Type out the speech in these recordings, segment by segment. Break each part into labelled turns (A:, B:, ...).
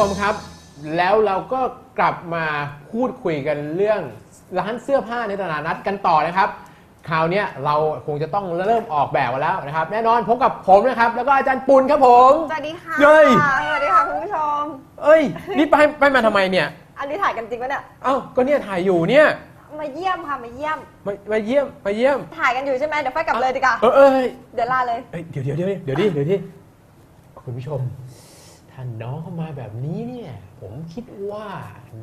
A: ชมครับ แล้วเราก็กลับมาพูดคุยกันเรื่องร้านเสื้อผ้าในตลาดนัดกันต่อนะครับ คราวเนี้ยเราคงจะต้องเริ่มออกแบบกันแล้วนะครับ แน่นอนพบกับผมนะครับ แล้วก็อาจารย์ปุณครับผม
B: สวัสดีค่ะ
A: เฮ้ย
B: สวัสดีค่ะคุณผู้ชม
A: เอ้ย นี่ไปไปมาทำไมเนี่ย
B: อันนี้ถ่ายกันจริงปะเนี่ย
A: เอ้าก็เนี่ยถ่ายอยู่เนี่ย
B: มาเยี่ยมค่ะ มาเยี่ยม
A: มามาเยี่ยมมาเยี่ยม
B: ถ่ายกันอยู่ใช่ไหมเดี๋ยวไฟกลับเลยดีกว่า
A: เออเออเฮ้ย
B: เดี๋ยวลาเลย
A: เอ้ยเดี๋ยวเดี๋ยวเดี๋ยวเดี๋ยวดิเดี๋ยวดิคุณผู้ชม ถ้าน้องเข้ามาแบบนี้เนี่ย ผมคิดว่า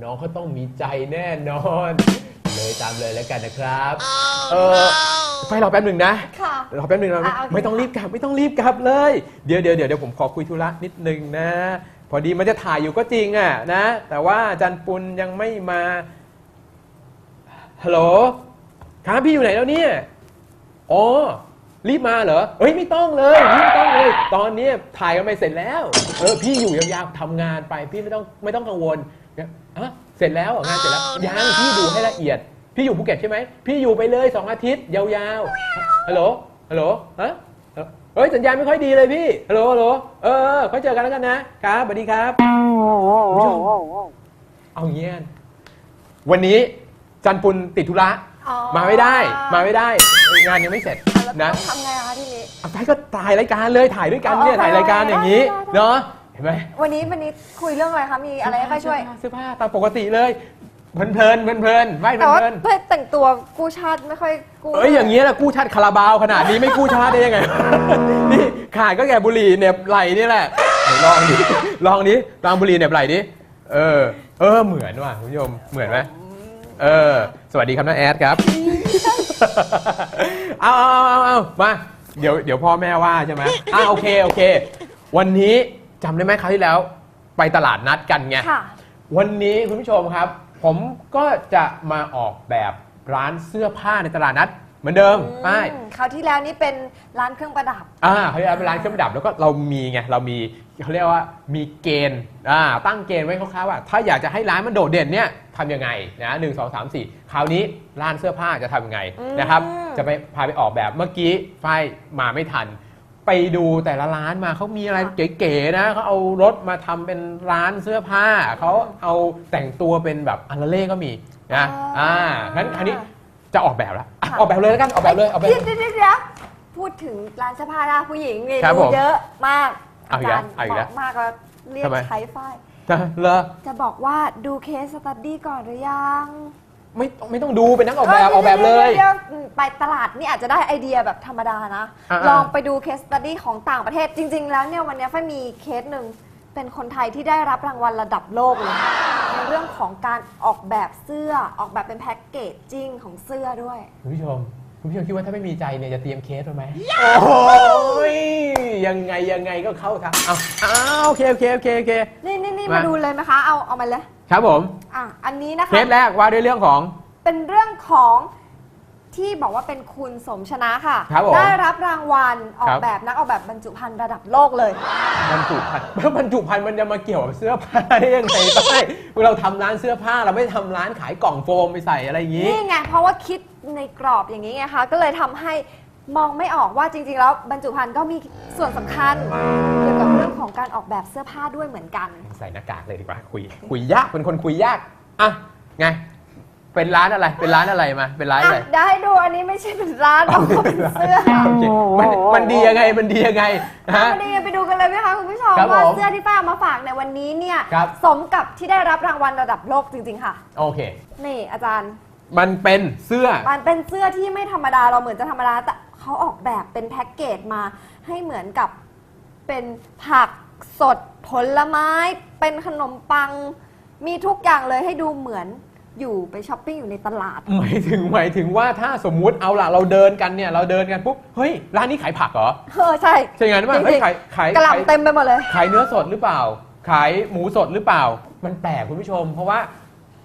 A: น้องเขาต้องมีใจแน่นอน เลยตามเลยแล้วกันนะครับ เออไฟรอแป๊บหนึ่งนะ
B: ค่ะ
A: รอแป๊บหนึ่งเรา
B: อะโอเค
A: ไม่ต้องรีบกลับไม่ต้องรีบกลับเลย เดี๋ยวเดี๋ยวเดี๋ยวเดี๋ยวผมขอคุยธุระนิดนึงนะ พอดีมันจะถ่ายอยู่ก็จริงอะนะ แต่ว่าอาจันปุณยังไม่มาฮัลโหลครับพี่อยู่ไหนแล้วเนี่ยอ๋อ รีบมาเหรอเอ้ยไม่ต้องเลยไม่ต้องเลย ตอนนี้ถ่ายกันไปเสร็จแล้วเออพี่อยู่ยาวๆทำงานไปพี่ไม่ต้องไม่ต้องกังวลเนี่ยอะเสร็จแล้วเหรองานเสร็จแล้วยังพี่ดูให้ละเอียด พี่อยู่ภูเก็ตใช่ไหมพี่อยู่ไปเลยสองอาทิตย์ยาวๆฮัลโหลฮัลโหลฮะเฮ้ยสัญญาณไม่ค่อยดีเลยพี่ฮัลโหลฮัลโหลเออเออค่อยเจอกันแล้วกันนะครับสวัสดีครับคุณผู้ชมเอาอย่างเงี้ยวันนี้จันปุณติดธุระ
B: อ๋อ
A: มาไม่ได้ มาไม่ได้ งานยังไม่เสร็จ
B: แล้ว
A: นะ
B: ต้องทำไงอะคะทีนี้
A: อะไปก็ถ่ายรายการเลยถ่ายด้วยกันเนี่ย
B: อ๋อ
A: ถ่ายรายการอย่างนี้
B: ได้ได้ได้
A: เนาะเห็นไหม
B: วันนี้วันนี้คุยเรื่องอะไรคะมีอะไรให้ไฟช่วย
A: เสื้อผ้าตามปกติเลยเพลินเพลินเพลินเพลินไม่เพ
B: แต่ว่า
A: ลิน
B: เพื่อแต่งตัวกู้ชาติไม่ค่อยกู้
A: เอ้ยอย่างเงี้ยนะกู้ชาติคาราบาวขนาดนี้ไม่กู้ชาติได้ยังไงนี่ขาดก็แก่บุหรี่เหน็บไหลนี่แหละไหนลองดิลองดิลองบุหรี่เหน็บไหลดิเออ เออเหมือนว่ะคุณผู้ชมเหมือนไหม เออ สวัสดีครับน้าแอดครับเอาเอาเอาเอาเอามา เดี๋ยวเดี๋ยวพ่อแม่ว่าใช่ไหมอ่าโอเคโอเค วันนี้จำได้ไหมคราวที่แล้ว ไปตลาดนัดกันไง
B: ค่ะ
A: วันนี้คุณผู้ชมครับ ผมก็จะมาออกแบบร้านเสื้อผ้าในตลาดนัด เหมือนเดิมใช่
B: อืมคราวที่แล้วนี่เป็นร้านเครื่องประดับ
A: อ่าเขาเรียกว่าเป็นร้านเครื่องประดับแล้วก็เรามีไงเรามี เขาเรียกว่ามีเกณฑ์อ่าตั้งเกณฑ์ไว้คร่าวๆว่าถ้าอยากจะให้ร้านมันโดดเด่นเนี่ยทำยังไงนะหนึ่งสองสามสี่คราวนี้ร้านเสื้อผ้าจะทำยังไง
B: อืม
A: นะครับ จะไปพาไปออกแบบเมื่อกี้ฝ้ายมาไม่ทัน ไปดูแต่ละร้านมาเขามีอะไรเก๋ๆนะเขาเอารถมาทำเป็นร้านเสื้อผ้าเขาเอาแต่งตัวเป็นแบบอัลเล่ก็มีนะอ่างั้นคราวนี้จะออกแบบแล้วอะออกแบบเลยแล้วกันออกแบบเลยออกแบบ
B: เดี๋ยวเดี๋ยวเดี๋ยวเดี๋ยวพูดถึงร้านเสื้อผ้าหน้าผู้หญิงนี่
A: ครับ
B: ดู
A: ผม
B: เยอะมาก
A: เอาอีกแล้ว
B: จรย์
A: เอาอีกแล้ว
B: บมากก็เรียก
A: ทำไม
B: ใช้ฝ้าย
A: เหรอ
B: จะบอกว่าดูเคสสตัดดี้ก่อนหรือยัง
A: ไม่ต้องไม่ต้องดูเป็นนักออกแบบออกแบบเลย
B: ดี๋วดี๋วไปตลาดนี่อาจจะได้ไอเดียแบบธรรมดานะ
A: อ่าๆ
B: ลองไปดูเคสสตัดดี้ของต่างประเทศจริง ๆ แล้วเนี่ยวันนี้ฝ้ายมีเคสหนึ่งเป็นคนไทยที่ได้รับรางวัลระดับโลกเลยในเรื่องของการออกแบบเสื้อออกแบบเป็นแพ็กเกจจิ้งของเสื้อด้วย
A: คุณผู้ชมคุณผู้ชมคิดว่าถ้าไม่มีใจเนี่ยจะเตรียมเคสไว้ไหมโอ้ย ยังไงยังไงก็เข้าทางเอาอ้าวโอเคโอเคโอเคโอเค
B: นี่นี่นี่
A: มา
B: มาดูเลยไหมคะ เอาเอามาเลย
A: ครับผม
B: อะอันนี้นะ
A: เค
B: คะ
A: สแรกว่าด้วยเรื่องของ
B: เป็นเรื่องของที่บอกว่าเป็นคุณสมชนะค่ะ
A: ครับผม
B: ได้รับรางวัลออ
A: ครั
B: ก
A: บ
B: แบบนักออกแบบบรรจุภัณฑ์ระดับโลกเลย
A: บรรจุภัณฑ์บรรจุภัณฑ์มันจะมาเกี่ยวกับเสื้อผ้าได้ยังไงไปเราทำร้านเสื้อผ้าเราไม่ได้ทำร้านขายกล่องโฟมไปใส่อะไรอย่างนี้
B: นี่ไง เพราะว่าคิดในกรอบอย่างนี้ไงคะ ก็เลยทำให้ มองไม่ออกว่าจริง ๆ แล้วบรรจุภัณฑ์ก็มีส่วนสำคัญเกี่ยวกับเรื่องของการออกแบบเสื้อผ้าด้วยเหมือนกัน
A: ใส่หน้ากากเลยดีกว่าคุย คุยยากเป็นคนคุยยากอะไง เป็นร้านอะไร เป็นร้านอะไรมา เป็นร้าน
B: อะ
A: อะไร
B: ได้ดูอันนี้ไม่ใช่เป็นร้านแต่ว่าเป็นเสื้อ
A: โอเคมันมันดียังไงมันดียังไงฮะ
B: มาดีไปดูกันเลยไหมคะคุณผู้ชม
A: ครับ
B: ว่า
A: ผม
B: เสื้อที่ป้าเอามาฝากในวันนี้เนี่ย
A: ครับ
B: สมกับที่ได้รับรางวัลระดับโลกจริง ๆ ค่ะ
A: โอเค
B: นี่อาจารย์
A: มันเป็นเสื้อ
B: มันเป็นเสื้อที่ไม่ธรรมดาเราเหมือนจะธรรมดาแต่ เขาออกแบบเป็นแพ็กเกจมาให้เหมือนกับเป็นผักสดผลไม้ เป็นขนมปัง มีทุกอย่างเลยให้ดูเหมือนอยู่ไปช้อปปิ้งอยู่ในตลาด
A: หมายถึงหมายถึงว่าถ้าสมมุติเอาล่ะเราเดินกันเนี่ยเราเดินกันปุ๊บเฮ้ยร้านนี้ขายผักเหรอ
B: เออใช่
A: ใช่ไงนว่า
B: จริงๆ
A: เฮ้ยขายขาย
B: กระห
A: ขาย
B: ล่ำเต็มไปหมดเลย
A: ขายเนื้อสดหรือเปล่า ขายหมูสดหรือเปล่า มันแปลกคุณผู้ชม เพราะว่า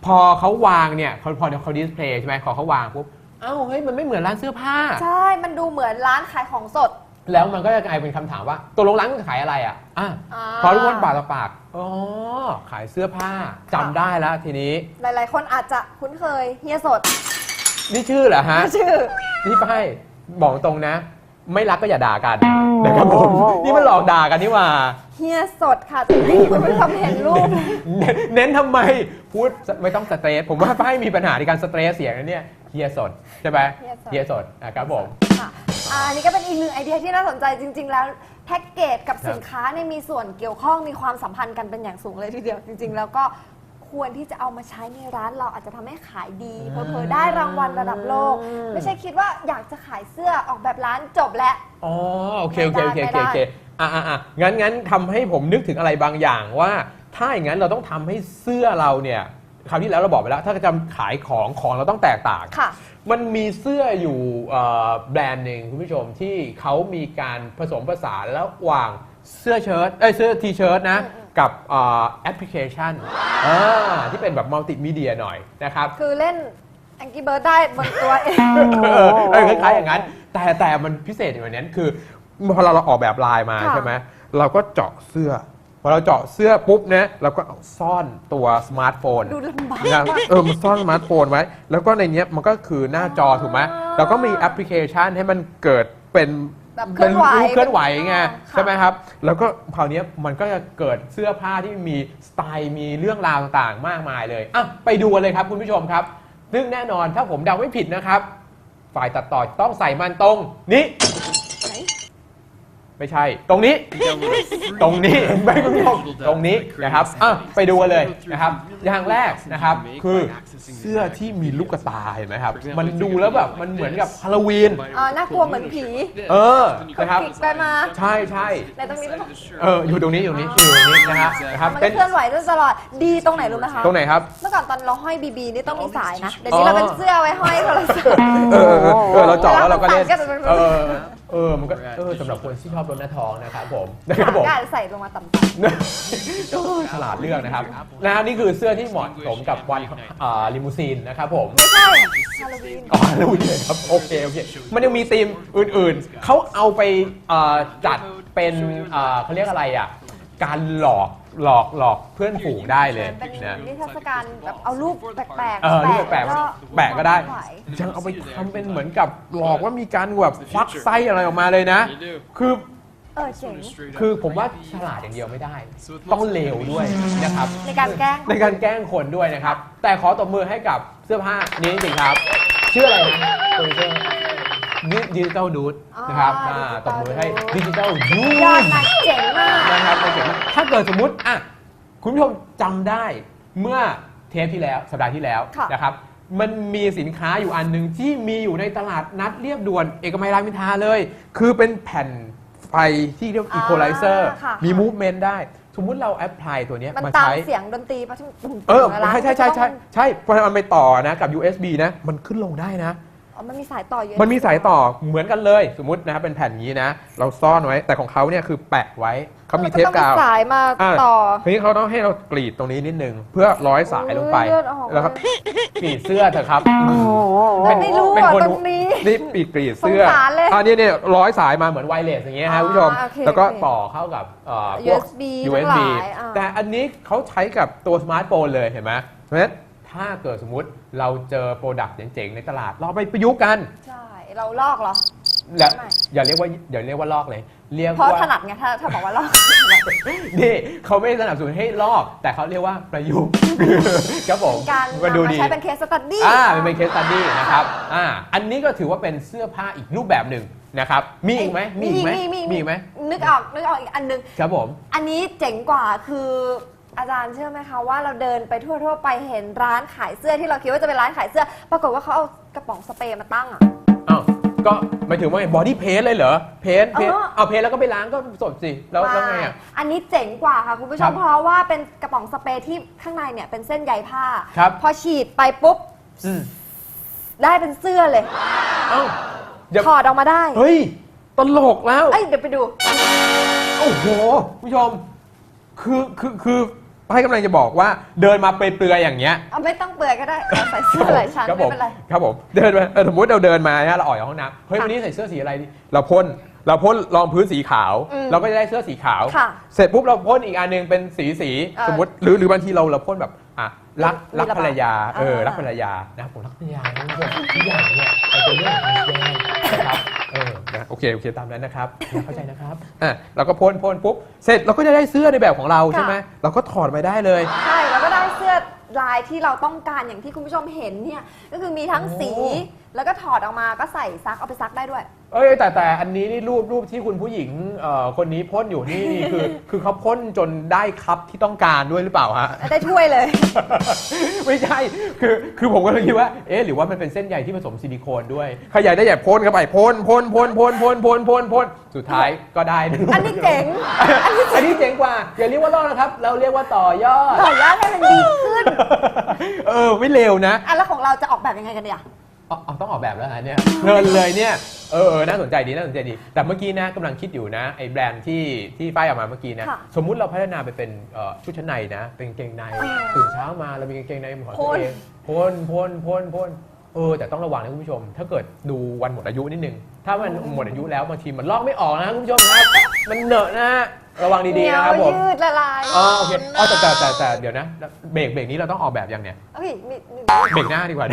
A: พอเขาวางเนี่ยพอพอเขาดิสเพลย์ใช่ไหมพอเขาวางปุ๊บ เอ้าเฮ้ยมันไม่เหมือนร้านเสื้อผ้า
B: ใช่ มันดูเหมือนร้านขายของสด
A: แล้วมันก็จะกลายเป็นคำถามว่าตกลงร้านขายอะไรอะอะ
B: อ่า
A: พอทุกคนปากต่อปากอ๋อขายเสื้อผ้าจำได้แล้วทีนี้
B: หลาย ๆ คนอาจจะคุ้นเคยเฮียสด
A: นี่ชื่อเหรอฮะ
B: ชื่อ
A: นี่ไปบอกตรงนะ ไม่รักก็อย่าด่ากันนะครับผมนี่มันหลอกด่ากันนี่หว่า
B: เฮียสดค่ะที่คุณผู้ชมเห็นรูป
A: เน้นเน้นทำไมพูดไม่ต้องสเตรสผมว่าป้ายมีปัญหาในการสเตรสเสียงนะเนี่ย เฮียสดใช่ไหม
B: เฮียสด
A: เฮียสดนะครับผม
B: ค่ะอ่าอันนี้ก็เป็นอีกหนึ่งไอเดียที่น่าสนใจจริง ๆ แล้วแพ็กเกจกับ
A: ครับ
B: สินค้าเนี่ยมีส่วนเกี่ยวข้องมีความสัมพันธ์กันเป็นอย่างสูงเลยทีเดียวจริง ๆ แล้วก็ควรที่จะเอามาใช้ในร้านเราอาจจะทำให้ขายดีเผลอๆได้รางวัลระดับโลก ไม่ใช่คิดว่าอยากจะขายเสื้อออกแบบร้านจบแล้ว
A: อ๋อโอเคโอเคโอเคโอเค
B: ไม่ได้
A: โอเคอะอะอะงั้นงั้นทำให้ผมนึกถึงอะไรบางอย่างว่า ถ้าอย่างนั้นเราต้องทำให้เสื้อเราเนี่ย คราวที่แล้วเราบอกไปแล้ว ถ้าจะขายของของเราต้องแตกต่าง
B: ค่ะ
A: มันมีเสื้ออยู่เอ่อแบรนด์หนึ่งคุณผู้ชมที่เขามีการผสมผสานระหว่างเสื้อเชิ้ตเอ้ยเสื้อทีเชิ้ตนะ
B: อืม
A: กับเอ่อแอปพลิเคชันอ่าที่เป็นแบบมัลติมีเดียหน่อยนะครับ
B: คือเล่นแองกี้เบิร์ดได้บนตัวเอง
A: เออเออคล้ายๆอย่างนั้น แต่แต่มันพิเศษอย่างนั้นคือพอเราเราออกแบบลายมา
B: ค่ะ
A: ใช่ไหมเราก็เจาะเสื้อ พอเราเจาะเสื้อปุ๊บเนี่ยเราก็เอาซ่อนตัวสมาร์ทโฟน
B: ดูลำบาก
A: นะเออมันซ่อนสมาร์ทโฟนไว้ แล้วก็ในเนี้ยมันก็คือหน้าจอถูกไหม
B: อ๋อ
A: เราก็มีแอปพลิเคชันให้มันเกิดเป็น
B: แบบเคลื่อนไหว
A: รูปเคลื่อนไหวไง
B: ค่ะ
A: ใช่ไหมครับ แล้วก็คราวเนี้ยมันก็จะเกิดเสื้อผ้าที่มีสไตล์มีเรื่องราวต่างๆ มากมายเลยอะไปดูกันเลยครับคุณผู้ชมครับ ซึ่งแน่นอนถ้าผมเดาไม่ผิดนะครับ ฝ่ายตัดต่อต้องใส่มันตรงนี้
B: ไหน
A: ไม่ใช่ ตรงนี้ ตรงนี้ไม่คุณผู้ชมตรงนี้นะครับอะไปดูกันเลยนะครับ อย่างแรกนะครับ คือเสื้อที่มีลูกตาเห็นไหมครับ มันดูแล้วแบบมันเหมือนกับฮาโลวีน
B: อ่าน่ากลัวเหมือนผี
A: เออ
B: เขา
A: นะครับ
B: คลิกไปมา
A: ใช่ใช่
B: ในตรงนี้หรือเปล่า
A: เอออยู่ตรงนี้อยู่ตรงนี้อยู่ตรงนี้นะครับนะครับ
B: มัน
A: เป็
B: ก็
A: น
B: เคลื่อนไหวด้วยตลอดดีตรงไหนรู้ไหมคะ
A: ตรงไหนครับ
B: เมื่อก่อนตอนเราห้อยบีบีนี่ต้องมีสายนะเดี๋ยวนี้เราเป็นเสื้อไว้ห้อยโทรศัพท์
A: เออเออเออเออเราเจาะแล้วเราก็เล่น
B: เวลามันสั่นก็จะ
A: เออ เออมันก็เออสำหรับคนที่ชอบรถหน้าท้องนะครับผมนะครับผม
B: ก็อาจจะใส่ลงมาต่ำ
A: โอ้ยฉลาดเลือกนะครับนะนี่คือเสื้อที่เหมาะสมกับวันอ่าลิมูซีนนะครับผม
B: ๆไม่ใช่ฮาโลวีน
A: อ๋อรู้เลยครับโอเคโอเคมันยังมีธีมอื่นๆเขาเอาไปเอ่อจัดเป็นเอ่อเขาเรียกอะไรอะการหลอก หลอกหลอกเพื่อนฝูงได้เลย
B: เป็น
A: นะ
B: นิทรรศการแบบเอารูปแปลก
A: เออรูปแปลก
B: ก็
A: ๆแปลกก็ได้ยังเอาไปทำเป็นเหมือนกับหลอกว่ามีการแบบควักไส้อะไรออกมาเลยนะ คือ
B: เออเจ๋ง
A: คือผมว่าฉลาดอย่างเดียวไม่ได้ ต้องเลวด้วยนะครับ
B: ในการแกล้ง
A: ในการแกล้งคนด้วยนะครับ แต่ขอตบมือให้กับเสื้อผ้านี้จริงๆครับ ชื่ออะไรนะโปรดิวเซอร์ ดิจิตอลดูดนะครับ
B: อ๋อ
A: อ่า
B: Digital
A: ตบมือให้
B: Dude
A: ดิจิตอลดู
B: ยอด
A: ด
B: มากเจ๋งมาก
A: นะครับโอเคถ้าเกิดสมมุติอะคุณผู้ชมจำได้เมื่อเทปที่แล้วสัปดาห์ที่แล้ว
B: ค่ะ
A: นะครับมันมีสินค้าอยู่อันหนึ่งที่มีอยู่ในตลาดนัดเรียบด่วนเอกมัยรามอินทราเลย คือเป็นแผ่นไฟที่เรียกอีโคไลเซอร์
B: ค่ะ
A: มีมูฟเมนต์ได้ สมมุติเราแอพพลายตัวเนี้ย
B: มัน
A: มา
B: ตาม
A: ใช้
B: เสียงดนตรีปะที่ปุ่ม
A: เออ
B: วลา
A: ใช่ใช่ใช่ใช่ใช่พอมันไปต่อนะ กับ USB นะ มันขึ้นลงได้นะ
B: อ๋อมันมีสายต่ออยู่
A: มันมีสายต่อเหมือนกันเลยสมมตินะครับเป็นแผ่นอย่างนี้นะ เราซ่อนไว้แต่ของเขาเนี่ยคือแปะไว้เขามีเทปกาว
B: แล้ก็ต้องมีสายมา
A: อะ
B: ต่อ
A: ทีนี้เขาต้องให้เรากรีดตรงนี้นิดนึง เพื่อร้อยสายลงไป
B: เลือดออก
A: แล้วก็กรีดเสื้อเถอะครับ
B: มันไม่รู้
A: เป็น
B: อะ
A: คน
B: ตรงนี้
A: นี่ปีดกรีดเสื้อ
B: สงสารเลย
A: อันนี้เนี่ยร้อยสายมาเหมือนไวเลสอย่างเงี้ยฮะ
B: อ๋อ
A: คุณผู้ชม
B: โอเค
A: แล้วก็
B: โอเค
A: ต่อเข้ากับเอ่อพวก
B: USB
A: USB
B: ทั้งหลายอ่า
A: แต่อันนี้เขาใช้กับตัวสมาร์ทโฟนเลยเห็นไหมเพราะฉะนั้น ถ้าเกิดสมมุติเราเจอโปรดักต์เจ๋งๆในตลาด เราไปประยุกต์กัน
B: ใช่ เราลอกเหรอ
A: อย่า
B: ไม่
A: อย่าเรียกว่าอย่าเรียกว่าลอกเลย เรียก
B: เพราะ
A: ว่า
B: ถนัดไงถ้าถ้าบอกว่าลอก
A: นี่เขาไม่ได้สนับสนุนให้ลอก แต่เขาเรียกว่าประยุกต์ ครับผม
B: การ
A: มันดู
B: นำมา
A: ดี
B: ใช้เป็นเคสสตัดดี้
A: อ่ามันเป็นเคสตัดดี้นะครับอ่าอันนี้ก็ถือว่าเป็นเสื้อผ้าอีกรูปแบบหนึ่งนะครับ มีอีกไหมมีอีกไหม
B: มีมี
A: มีอีกไหม
B: นึกออกนึกออกอีกอันนึง
A: ครับผม
B: อันนี้เจ๋งกว่าคือ อาจารย์เชื่อไหมคะว่าเราเดินไปทั่วๆ ไปเห็นร้านขายเสื้อที่เราคิดว่าจะเป็นร้านขายเสื้อ ปรากฏว่าเขาเอากระป๋องสเปรย์มาตั้งอะ
A: อ้าวก็หมายถึงว่าบอดี้เพนเลยเหรอ เพนเพน
B: เออ
A: เอาเพนแล้วก็ไปล้างก็สดสิแล้วแล้วไงอะ
B: อันนี้เจ๋งกว่าค่ะคุณผู้ช
A: ครั
B: ม
A: บ
B: เพราะว่าเป็นกระป๋องสเปรย์ที่ข้างในเนี่ยเป็นเส้นใยผ้า
A: ครับ
B: พอฉีดไปปุ๊บ
A: อืม
B: ได้เป็นเสื้อเลย
A: เอ้าอย่า
B: ถอดออกมาได้
A: เฮ้ยตลกแล้ว
B: เอ้ยเดี๋ยวไปดู
A: โอ้โหคุณผู้ชม คือคือคือ ให้กำลังจะบอกว่าเดินมาเปลือยๆอย่างเงี้ย
B: เอาไม่ต้องเปลือยก็ได้เอาใส่เสื้อหลายชั้น
A: ครับผ
B: ไม่
A: ม
B: เป็นไร
A: ครับผมเดินมาเออสมมติเราเดินมานะเราออกจากห้องน้ำเฮ้ย
B: ค่ะ
A: วันนี้ใส่เสื้อสีอะไรดีเราพ่นเราพ่นรองพื้นสีขาว
B: อืม
A: เราก็จะได้เสื้อสีขาว
B: ค่ะ
A: เสร็จปุ๊บเราพ่นอีกอันหนึงเป็นสีสี
B: เออ
A: สมมติหรือหรือบางทีเราเราพ่นแบบอะรัก
B: มี
A: รัก
B: ระบาย
A: ภรรยาเออ
B: อ่ารั
A: รักภรรยานะครับผมรักภรรยานะคุณผู้ชมทุกอย่างเนี่ยมันเป็นเรื่องของการแสดงนะครับเออ นะโอเคเคโอเคตามนั้นนะครับเข้าใจนะครับอะเราก็พ่นพ่นปุ๊บเสร็จเราก็จะได้เสื้อในแบบของเราใช่ไหมเราก็ถอดมาได้เลย
B: ใช่แล้วก็ได้เสื้อลายที่เราต้องการอย่างที่คุณผู้ชมเห็นเนี่ยก็คือมีทั้งสี
A: โอ้
B: แล้วก็ถอดออกมาก็ใส่ซักเอาไปซักได้ด้วย
A: เอ้ยแต่แต่อันนี้นี่รูปรูปที่คุณผู้หญิงเอ่อคนนี้พ่นอยู่นี่นี่คือ คือเขาพ่นจนได้ครับที่ต้องการด้วยหรือเปล่าฮะ
B: ได้ถ้วยเลย
A: ไม่ใช่ คือคือผมก็เลยคิดว่า เอ๊ะหรือว่ามันเป็นเส้นใยที่ผสมซิลิโคนด้วยใครอยากได้ใหญ่พ่นเข้าไปพ่นพ่นพ่นพ่นพ่นพ่นพ่นพ่นสุดท้ายก็ได้ะ
B: อันนี้เจ๋ง
A: อันนี้เจ๋งกว่าอย่าเรียกว่าลอกนะครับ เราเรียกว่าต่อยอด
B: ต่อยอดให้มันดีขึ้น
A: เออไม่เร็วนะ
B: อะแล้วของเราจะออกแบบยังไงกันเนี่ย
A: เอาเอาต้องออกแบบแล้วฮะเนี่ยเพลินเลยเนี่ยเออเออน่าสนใจดีน่าสนใจดี แต่เมื่อกี้นะกำลังคิดอยู่นะไอ้แบรนด์ที่ที่ป้ายออกมาเมื่อกี้นะ
B: ค่ะ
A: สมมุติเราพัฒนาไปเป็นเอ่อชุดชั้นในนะ เป็นกางเกงใน
B: เออ
A: ตื่นเช้ามาเรามีกางเกงในเป็นของ
B: พ่
A: ตัวนเองพ่นพ่นพ่นพ่นเออแต่ต้องระวังนะคุณผู้ชม ถ้าเกิดดูวันหมดอายุนิดนึง ถ้ามันหมดอายุแล้วบางทีมันลอกไม่ออกนะคุณผู้ชมครับ มันเหนอะนะระวังดีๆนะครับผม
B: เหนียวยืดละลาย
A: อ๋อโอเคอ๋อแต่แต่แต่แต่เดี๋ยวนะ เบรกเบรกนี้เราต้องออกแบบยังเนี่ย
B: เอ้ยมีมี
A: เบรกหน้าดีกว่า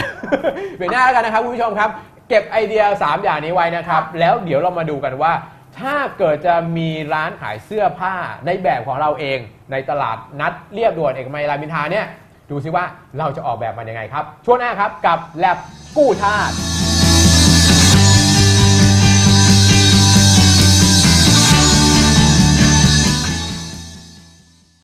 A: เบรกหน้าแล้วกันนะครับคุณผู้ชมครับ เก็บไอเดีย 3 อย่างนี้ไว้นะครับ แล้วเดี๋ยวเรามาดูกันว่า ถ้าเกิดจะมีร้านขายเสื้อผ้าในแบบของเราเองในตลาดนัดเรียบด่วนเอกมัยรามอินทราเนี่ย ดูซิว่าเราจะออกแบบมันยังไงครับช่วงหน้าครับกับแลบกู้ชาติ